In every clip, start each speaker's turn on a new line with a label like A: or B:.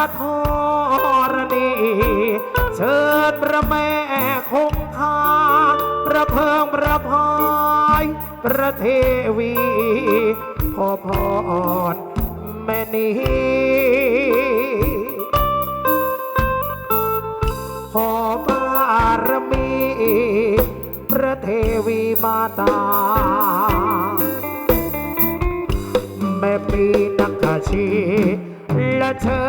A: ศรีสง่าประทรณีเชิญพระแม่คงคาประเพิงประพายประเทวีขอพรแม่นี้ขอบารมี พระเทวีมาตา แม่ปีนักชี เชิ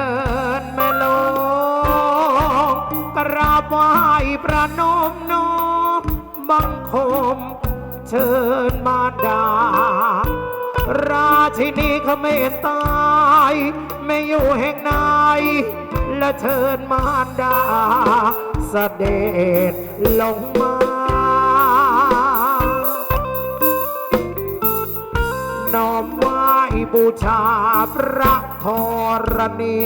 A: ญแม่ลงกราบไหว้ประนมน้อมบังคม เชิญมาดา ราชินีเขมรตายไม่อยู่แห่งไหนและเชิญมารดาเสด็จลงมาน้อมไหว้บูชาพระ ธรณี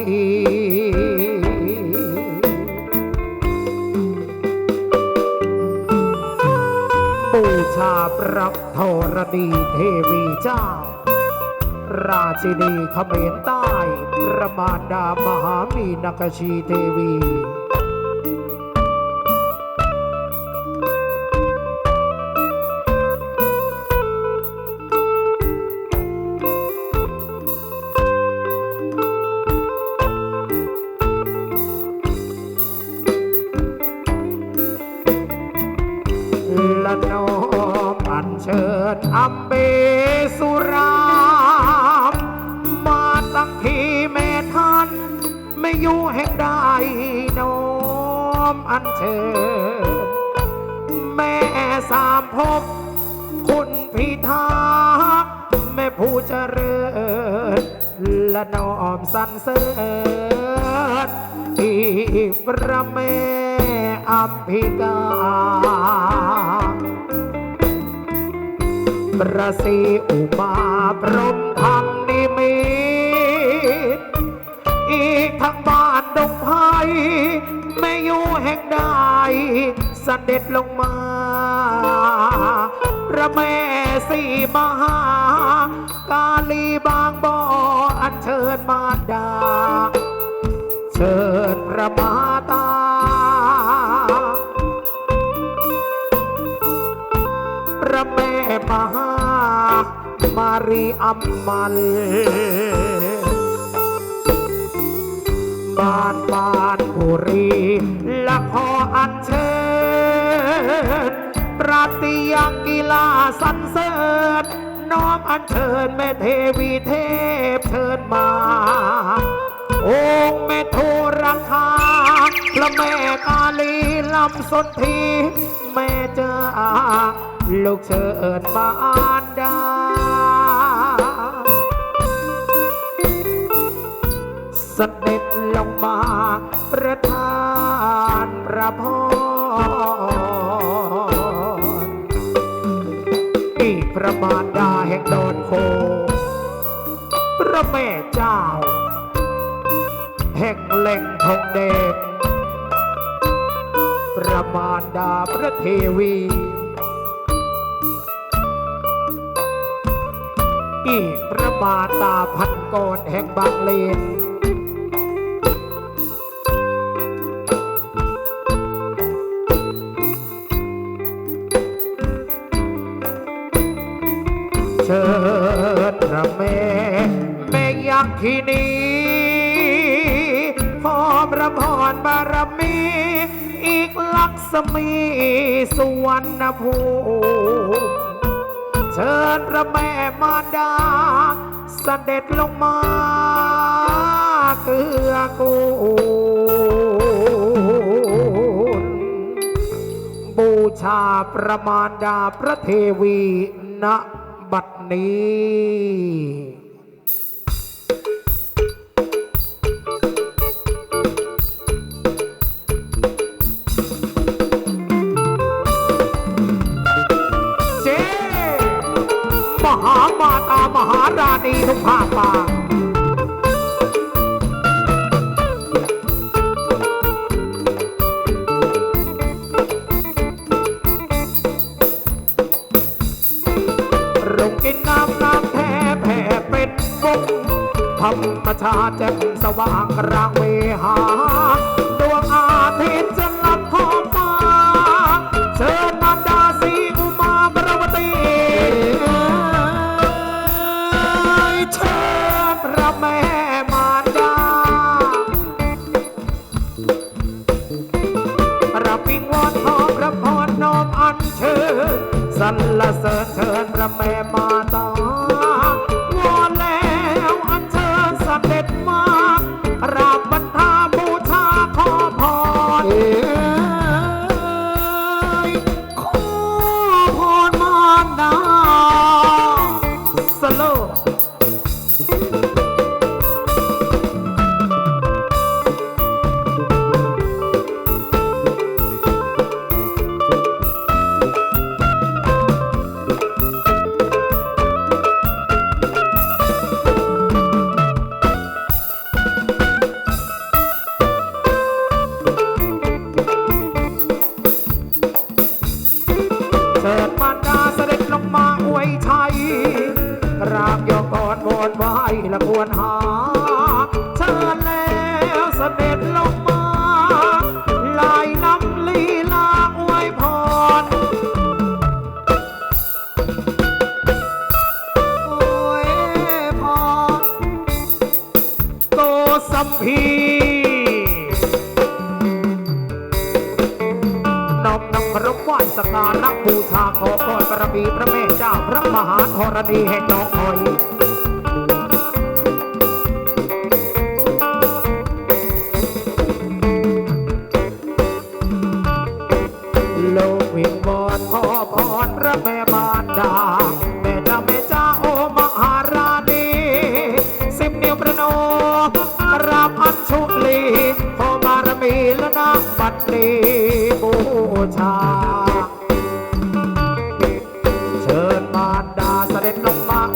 A: บูชาพระธรณีเทวีเจ้า ราชินีเขมรใต้ประมารดามหามีนกชีเทวี มอัญเชิญ แม่สามภพคุณพิทักษ์แม่ผู้เจริญ และน้อมสรรเสริญอีพระแม่อัมพิกาประสีอุมา เสด็จลงมาพระแม่สีมหากาลีบางบ่ออัญเชิญมารดา เชิญพระมาตา พระแม่มหามารีอัมมัน บ้านบ้านบุรีและขออัญเชิญปราติยังกีฬาสรรเสริญน้อมอัญเชิญแม่เทวีเทพเชิญมาองค์แม่โทรังคาพระแม่กาลีลำสนทีแม่เจ้าลูกเชิญมารดาสเสด็จลง มาประทานประพรอีพระมารดาแห่งดอนโค พระแม่เจ้า แห่งแหล่งทองแดงพระมารดาพระเทวีอีกพระมาตาพันกรแห่งบางเลน มีสุวรรณภูมิเชิญพระแม่มาดาสเสด็จลงมาเกื้อกูลบูชาประมาณดาพระเทวีณบัดนี้ มหามาตามหาราณีทุกภาคป่ารงกินน้ำน้ำแท้แผ่เป็นวงธรรมชาติแจ่มสว่างรางเวหาดวงอา ไหวและควรหาเชิญแล้วเสด็จลงมาลายลำลีลาอวยพรอ้ยพรโตสัมพีน้อมนำรพไหว้สกการะบูชาขอพรบารมีพระแม่เจ้าพระมหาธรณีแห่งหนองหอย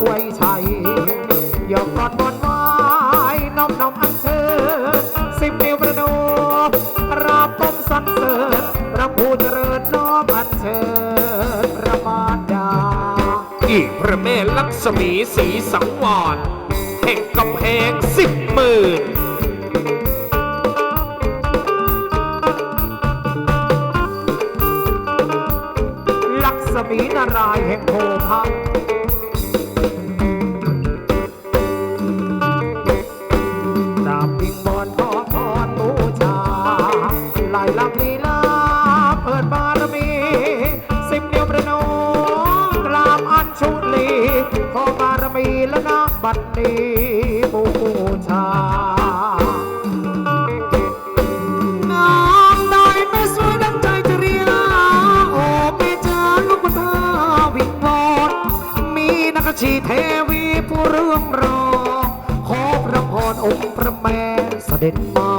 A: อวยชัยยกกอดบนไม้น้อมน้อมอันเชิญสิบนิ้วประนมราบต้มสรรเสริญพระผู้เจริญน้อมอันเชิญพระมารดา
B: อีกพระแม่ลักษมีสีสังวรแห่งกำแพงสิบหมื่น
A: ลักษมีนารายแห่งโพพัง ชีเทวีผู้เรื่องรองขอพระพรองค์พระแม่เสด็จมาฮ่า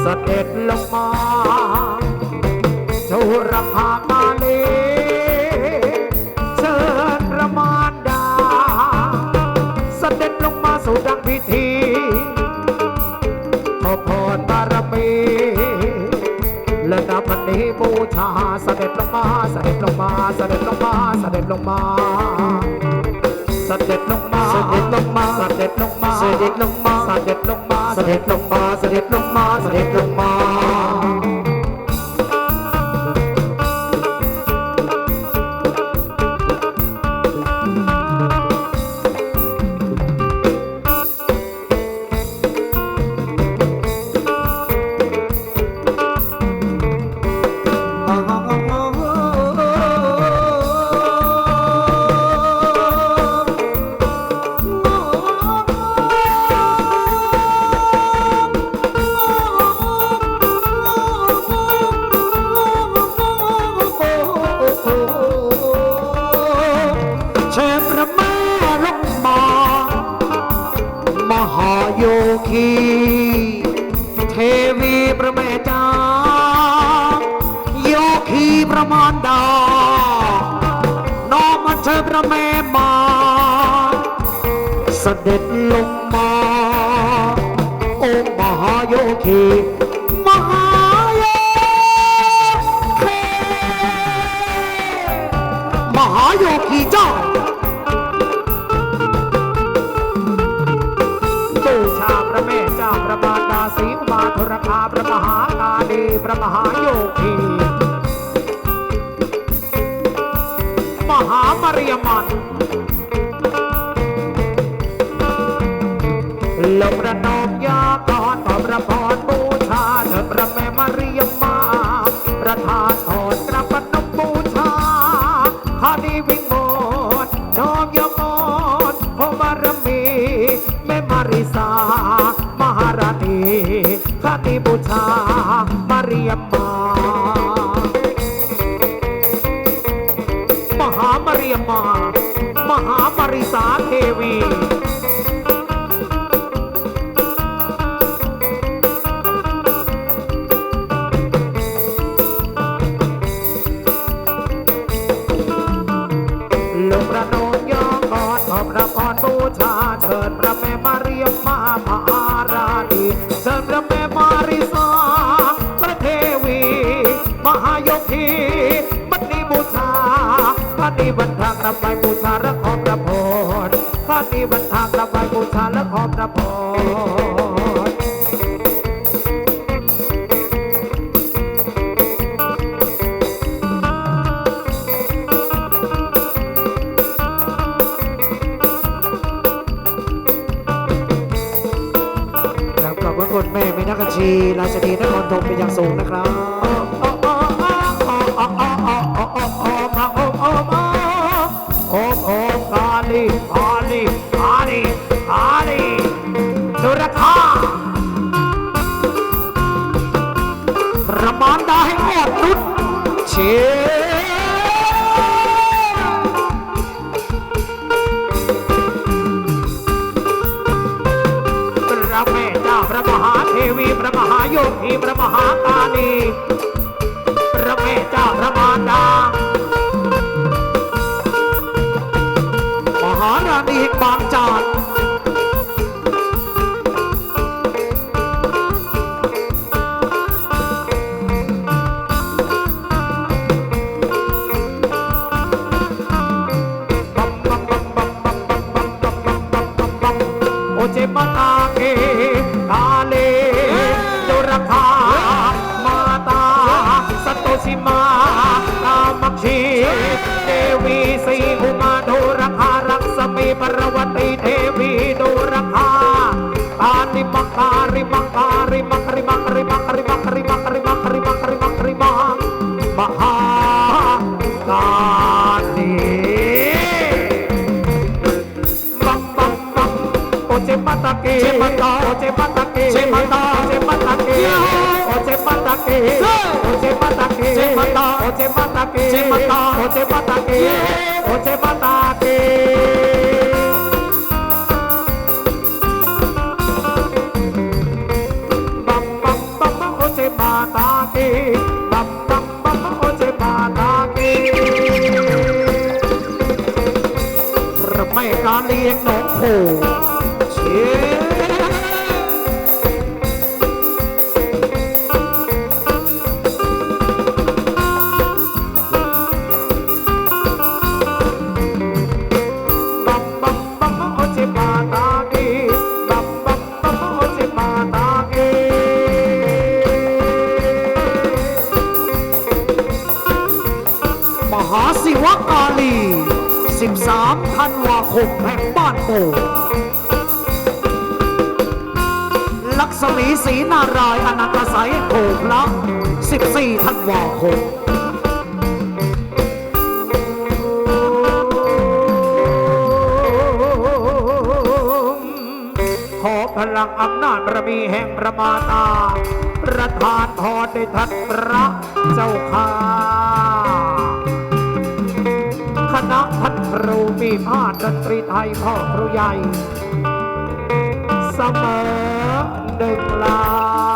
A: เสด็จลงมาจุรภามาเลเชิญพระมารดา เสด็จลงมาสู่ดังพิธีขอพรบารมีและนำมันนี้บูชาเสด็จลงมาเสด็จลงมาเสด็จลงมาเสด็จลงมา สด็จลงมาเสด็จลงมาเสด็จลงมาเสด็จลงมาเสด็จลงมาเสด็จลงมาเสด็จลงมาเสด็จลงมา Yoke. นองยากรขอพระพรบูชาเถิดพระแม่มารียมา ประทานพรกระปนมบูชาคาดีวิงโมดนอมยมดพระบารมีแม่มาริสามหาราณีคาดีบูชามารียมามหามารียมามหามาริสาเทวี รับไปบูชาและขอบพระพรครับขอบคุณแม่มีนักชีราชนีนครธมเป็นอย่างสูงนะครับ মহাকালী านิมังการิมังการิมังริมังริมังริมังริมังริมังริมัง เลียงหนองโพเช 3ธันวาคมแห่งบ้านโป่งลักษมีศรีนารายณ์อนันตสัยโขพระ14ธันวาคมขอพลังอำนาจบารมีแห่งพระมาตาประทานพรในทัดพระเจ้าค่า ครูปีพาดดนตรีไทยพ่อครูใหญ่ เสมอหนึ่งลา